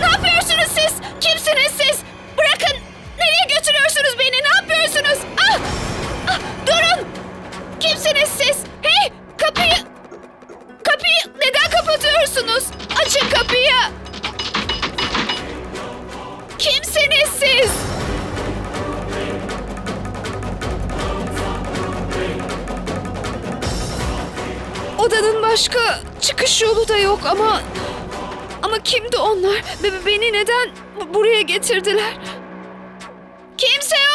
Ne yapıyorsunuz siz? Kimsiniz siz? Bırakın. Nereye götürüyorsunuz beni? Ne yapıyorsunuz? Ah! Ah, durun. Kimsiniz siz? Hey, kapıyı... Kapıyı neden kapatıyorsunuz? Açın kapıyı. Kimsiniz siz? Odanın başka çıkış yolu da yok ama... Ama kimdi onlar? Be- beni neden bu- buraya getirdiler? Kimse yok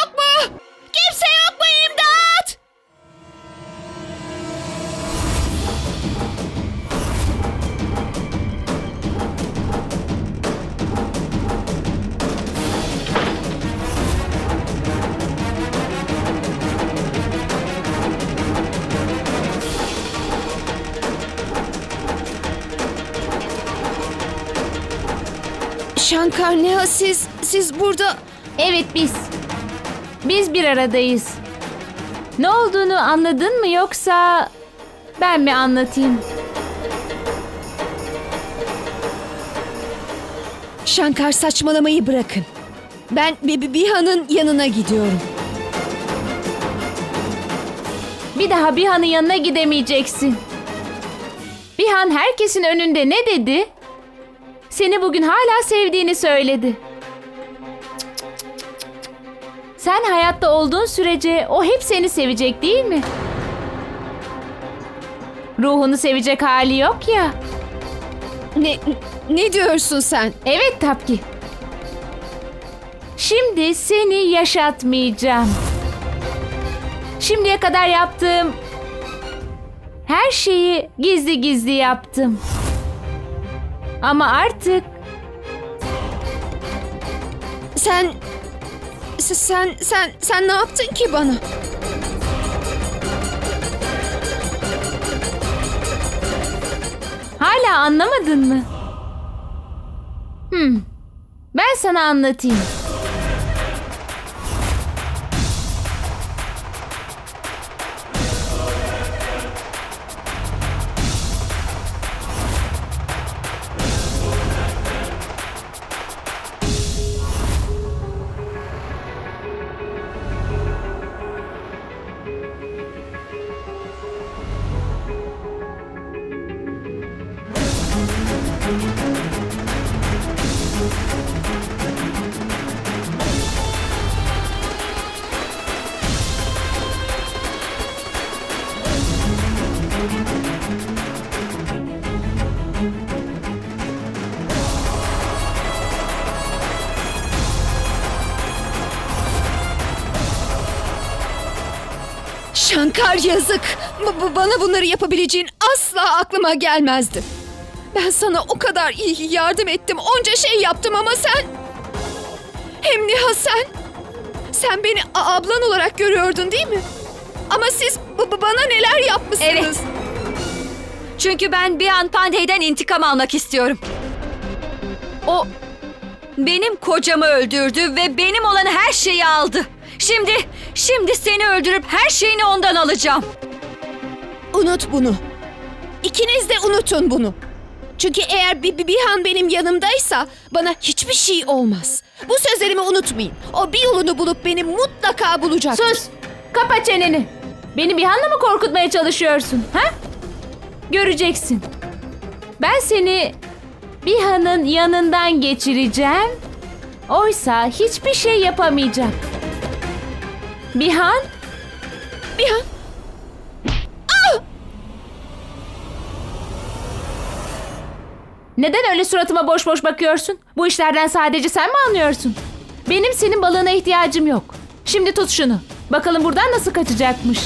Şankar Neha siz, siz burada... Evet biz. Biz bir aradayız. Ne olduğunu anladın mı yoksa ben mi anlatayım? Şankar saçmalamayı bırakın. Ben Bi- Bi- Biha'nın yanına gidiyorum. Bir daha Bihan'ın yanına gidemeyeceksin. Bihan herkesin önünde ne dedi? Seni bugün hala sevdiğini söyledi. Sen hayatta olduğun sürece o hep seni sevecek değil mi? Ruhunu sevecek hali yok ya. Ne, ne diyorsun sen? Evet Tapki. Şimdi seni yaşatmayacağım. Şimdiye kadar yaptığım her şeyi gizli gizli yaptım. Ama artık Sen... Sen, sen, sen ne yaptın ki bana? hala anlamadın mı? Hmm. Ben sana anlatayım. Şankar yazık. B- bana bunları yapabileceğin asla aklıma gelmezdi. Ben sana o kadar iyi yardım ettim, onca şey yaptım ama sen... Hem Niha sen... Sen beni ablan olarak görüyordun değil mi? Ama siz bana neler yapmışsınız? Evet. Çünkü ben bir an Pandey'den intikam almak istiyorum. O benim kocamı öldürdü ve benim olan her şeyi aldı. Şimdi, şimdi seni öldürüp her şeyini ondan alacağım. Unut bunu. İkiniz de unutun bunu. Çünkü eğer bir, bir Bihan benim yanımdaysa bana hiçbir şey olmaz. Bu sözlerimi unutmayın. O bir yolunu bulup beni mutlaka bulacak. Sus! Kapa çeneni. Beni Bihan'la mı korkutmaya çalışıyorsun? Ha? Göreceksin. Ben seni Bihan'ın yanından geçireceğim. Oysa hiçbir şey yapamayacak. Bihan, Bihan Neden öyle suratıma boş boş bakıyorsun? Bu işlerden sadece sen mi anlıyorsun? Benim senin balığına ihtiyacım yok. Şimdi tut şunu. Bakalım buradan nasıl kaçacakmış.